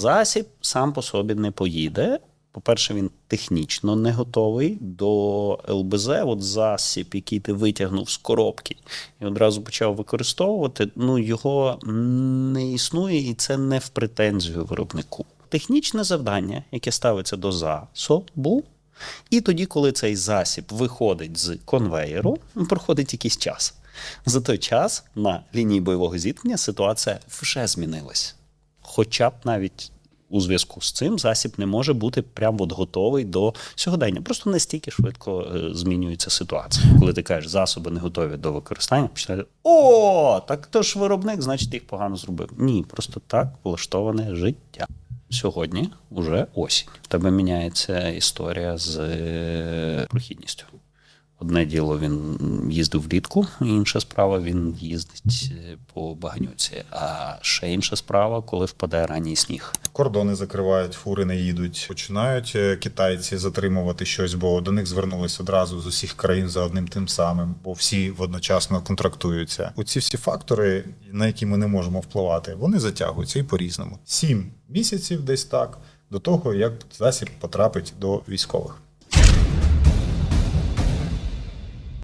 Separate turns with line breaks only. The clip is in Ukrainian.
Засіб сам по собі не поїде. По-перше, він технічно не готовий до ЛБЗ. От засіб, який ти витягнув з коробки і одразу почав використовувати, ну його не існує, і це не в претензію виробнику. Технічне завдання, яке ставиться до засобу, і тоді, коли цей засіб виходить з конвеєру, проходить якийсь час. За той час на лінії бойового зіткнення ситуація вже змінилась. Хоча б навіть у зв'язку з цим засіб не може бути прям от готовий до сьогодення. Просто настільки швидко е, змінюється ситуація. Коли ти кажеш, засоби не готові до використання, починають о, так то ж виробник, значить їх погано зробив. Ні, просто так влаштоване життя. Сьогодні вже осінь. В тебе міняється історія з е, прохідністю. Одне діло він їздив влітку, інша справа він їздить е, по багнюці. А ще інша справа, коли впаде ранній сніг.
Кордони закривають, фури не їдуть. Починають е, китайці затримувати щось, бо до них звернулись одразу з усіх країн за одним тим самим, бо всі водночасно контрактуються. Оці всі фактори, на які ми не можемо впливати, вони затягуються і по-різному. Сім місяців десь так до того, як засіб потрапить до військових.